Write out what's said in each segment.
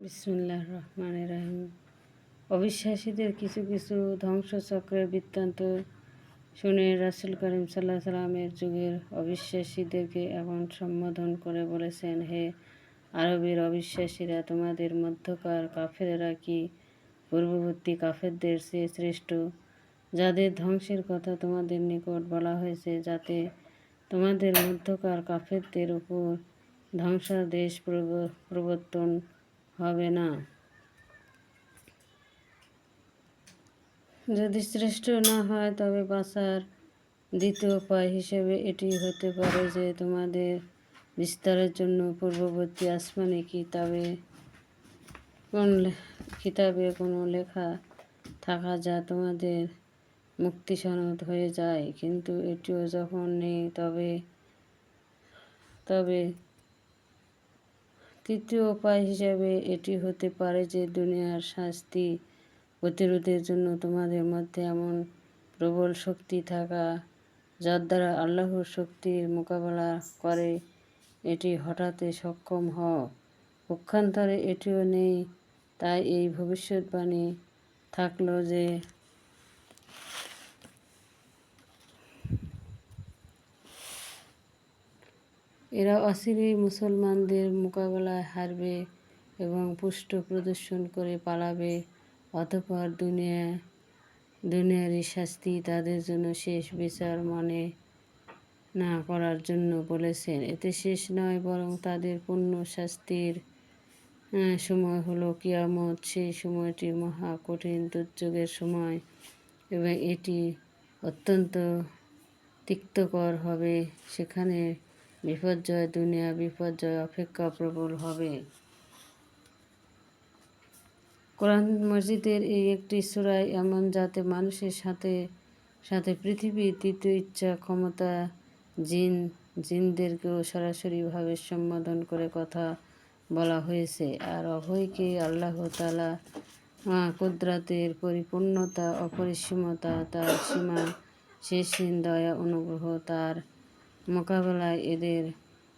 বিসমুল্লাহ রহমান রাহিম। অবিশ্বাসীদের কিছু কিছু ধ্বংসচক্রের বৃত্তান্ত শুনে রাসুল করিম সাল্লাহ সাল্লামের যুগের অবিশ্বাসীদেরকে এখন সম্বোধন করে বলেছেন, হে আরবের অবিশ্বাসীরা, তোমাদের মধ্যকার কাফেরা কি পূর্ববর্তী কাফেরদের চেয়ে শ্রেষ্ঠ? যাদের ধ্বংসের কথা তোমাদের নিকট বলা হয়েছে, যাতে তোমাদের মধ্যকার কাফেরদের উপর ধ্বংসাদেশ প্রবর্তন হবে না। যদি শ্রেষ্ঠ না হয়, তবে বাঁচার দ্বিতীয় উপায় হিসেবে এটি হতে পারে যে তোমাদের বিস্তারের জন্য পূর্ববর্তী আসমানি কিতাবে কোন কিতাবে কোনো লেখা থাকা যা তোমাদের মুক্তি সনদ হয়ে যায়। কিন্তু এটিও যখন নেই, তবে তবে তৃতীয় উপায় হিসাবে এটি হতে পারে যে দুনিয়ার শাস্তি প্রতিরোধের জন্য তোমাদের মধ্যে এমন প্রবল শক্তি থাকা, যার দ্বারা আল্লাহর শক্তির মোকাবেলা করে, এটি হঠাতে সক্ষম হও। পক্ষান্তরে এটিও নেই, তাই এই ভবিষ্যৎবাণী থাকল যে এরা অচিরেই মুসলমানদের মোকাবেলায় হারবে এবং পুষ্ট প্রদর্শন করে পালাবে, অতঃপর দুনিয়া, দুনিয়ারই শাস্তি তাদের জন্য শেষ বিচার মনে না করার জন্য বলেছেন। এতে শেষ নয়, বরং তাদের পূর্ণ শাস্তির সময় হলো কিয়ামত। সেই সময়টি মহা কঠিন, দুর্যোগের সময় এবং এটি অত্যন্ত তিক্তকর হবে। সেখানে বিপর্যয় দুনিয়া, বিপর্যয় অপেক্ষা প্রবল হবে। কোরআন মসজিদের এই একটি সুরায় এমন যাতে মানুষের সাথে সাথে পৃথিবীর তৃতীয় ইচ্ছা, ক্ষমতা, জিন, জিনদেরকেও সরাসরিভাবে সম্বোধন করে কথা বলা হয়েছে। আর অভয়কে আল্লাহ তালা কুদরাতের পরিপূর্ণতা, অপরিসীমতা, তার সীমা শেষ দয়া, অনুগ্রহ, তার মোকাবেলায় এদের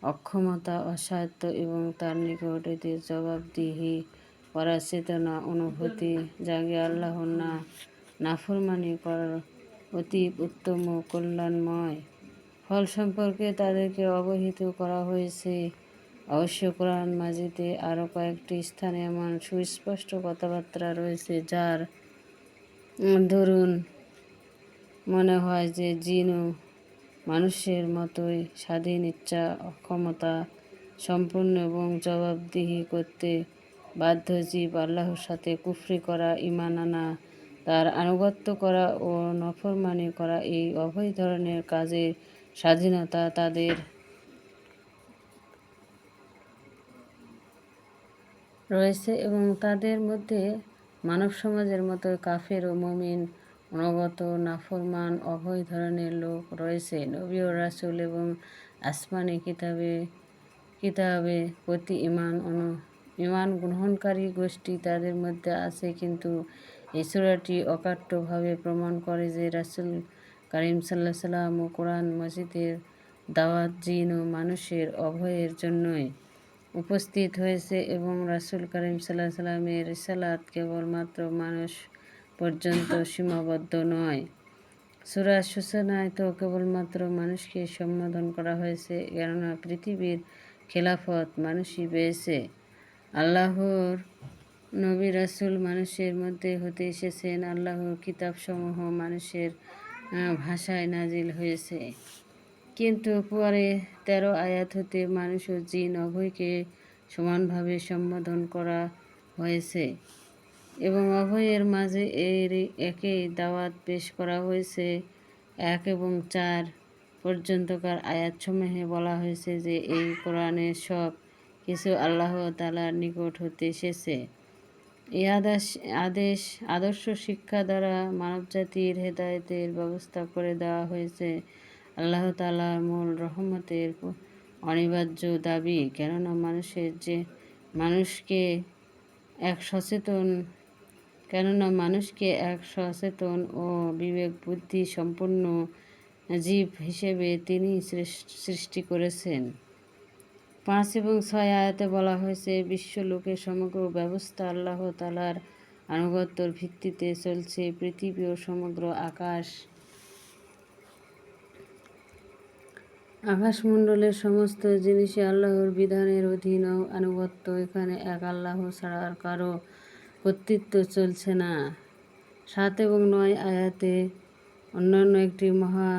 অক্ষমতা অসাধ্য এবং তার নিকট এদের জবাবদিহি করার চেতনা, অনুভূতি জাগে আল্লাহর না, নাফরমানি করার অতি উত্তম কল্যাণময়। ফল সম্পর্কে তাদেরকে অবহিত করা হয়েছে। অবশ্য কোরআন মাজিদে আরও কয়েকটি স্থানে এমন সুস্পষ্ট কথাবার্তা রয়েছে যার, ধরুন, মনে হয় যে জিনও মানুষের মতোই স্বাধীন ইচ্ছা, অক্ষমতা সম্পূর্ণ এবং জবাবদিহি করতে বাধ্য জীব আল্লাহর সাথে কুফরি করা ইমান আনা, তার আনুগত্য করা ও নফরমানি করা এই অভয় ধরনের কাজের স্বাধীনতা তাদের রয়েছে এবং তাদের মধ্যে মানব সমাজের মতো কাফের ও মমিন অনগত নাফরমান অভয় ধরনের লোক রয়েছে। নবী ও রাসুল এবং আসমানি কিতাবে কিতাবে প্রতি ইমান অনু ইমান গ্রহণকারী গোষ্ঠী তাদের মধ্যে আছে। কিন্তু এই সুরাটি অকাট্যভাবে প্রমাণ করে যে রাসুল করিম সাল্লাহ সাল্লাম ও কোরআন মসজিদের দাওয়াত জিন ও মানুষের অভয়ের জন্যই উপস্থিত হয়েছে এবং রাসুল করিম সাল্লাহ সাল্লামের সালাদ কেবলমাত্র মানুষ পর্যন্ত সীমাবদ্ধ নয়। সুরা সূচনায় তো কেবলমাত্র মানুষকে সম্বোধন করা হয়েছে, কেননা পৃথিবীর খেলাফত মানুষই পেয়েছে। আল্লাহর নবী রাসুল মানুষের মধ্যে হতে এসেছেন, আল্লাহর কিতাবসমূহ মানুষের ভাষায় নাজিল হয়েছে। কিন্তু পরে তেরো আয়াত হতে মানুষ ও জিন অভয়কে সমানভাবে সম্বোধন করা হয়েছে। এবং অভয়ের মাঝে এর একই দাওয়াত পেশ করা হয়েছে। এক এবং চার পর্যন্তকার আয়াতসমূহে বলা হয়েছে যে, এই কোরআনের সব কিছু আল্লাহ তালার নিকট হতে এসেছে। এই আদেশ আদেশ, আদর্শ শিক্ষা দ্বারা মানবজাতির হেদায়তের ব্যবস্থা করে দেওয়া হয়েছে আল্লাহ তালার মূল রহমতের অনিবার্য দাবি। কেননা মানুষের যে, মানুষকে এক সচেতন কেননা মানুষকে এক সচেতন ও বিবেক বুদ্ধি সম্পন্ন জীব হিসেবে তিনি সৃষ্টি করেছেন। পাঁচ এবং ছয় আয়াতে বলা হয়েছে বিশ্বলোকের সমগ্র ব্যবস্থা আল্লাহ তালার আনুগত্যর ভিত্তিতে চলছে, পৃথিবী ও সমগ্র আকাশ। আকাশমণ্ডলের সমস্ত জিনিসে আল্লাহর বিধানের অধীন আনুগত্য। এখানে এক আল্লাহ ছাড়া আর কারও কর্তৃত্ব চলছে না। সাত এবং নয় আয়াতে অন্যান্য একটি মহা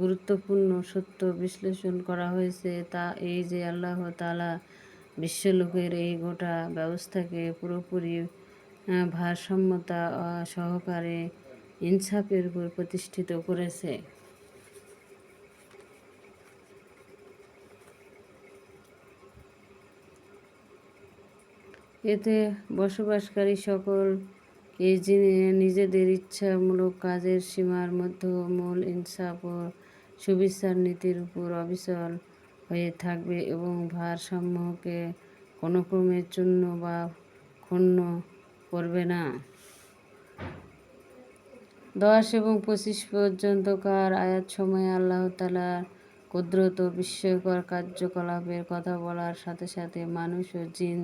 গুরুত্বপূর্ণ সত্য বিশ্লেষণ করা হয়েছে, তা এই যে আল্লাহ তালা বিশ্বলোকের এই গোটা ব্যবস্থাকে পুরোপুরি ভারসাম্যতা সহকারে ইনসাফের উপর প্রতিষ্ঠিত করেছে। এতে বসবাসকারী সকল এই নিজেদের ইচ্ছামূলক কাজের সীমার মধ্যে মূল ইনসাফ ও সুবিচার নীতির উপর অবিচল হয়ে থাকবে এবং ভারসাম্যকে কোনো ক্রমে চূর্ণ বা ক্ষুণ্ণ করবে না। দশ এবং পঁচিশ পর্যন্তকার আয়াত সময়ে আল্লাহ তালা কুদরত বিস্ময়কর কার্যকলাপের কথা বলার সাথে সাথে মানুষ ও জিন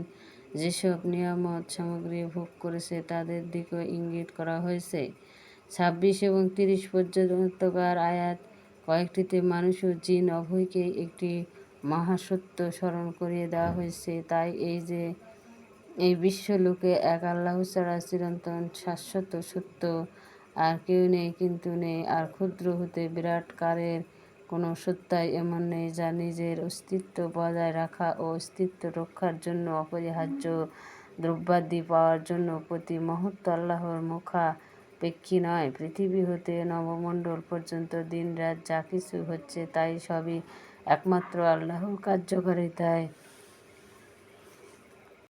যেসব নিয়ামত সামগ্রী ভোগ করেছে তাদের দিকেও ইঙ্গিত করা হয়েছে। ছাব্বিশ এবং তিরিশ পর্যন্তকার আয়াত কয়েকটিতে মানুষ ও জিন উভয়কেই একটি মহাসত্য স্মরণ করিয়ে দেওয়া হয়েছে। তাই এই যে এই বিশ্বলোকে এক আল্লাহ ছাড়া চিরন্তন শাশ্বত সত্য আর কেউ নেই, কিন্তু নেই। আর ক্ষুদ্র হতে বিরাট কারের কোনো সত্তাই এমন নেই যা নিজের অস্তিত্ব বজায় রাখা ও অস্তিত্ব রক্ষার জন্য অপরিহার্য দ্রব্যাদি পাওয়ার জন্য প্রতি মুহূর্ত আল্লাহর মুখাপেক্ষী নয়। পৃথিবী হতে নবমণ্ডল পর্যন্ত দিন রাত যা কিছু হচ্ছে তাই সবই একমাত্র আল্লাহর কার্যকারিতায়।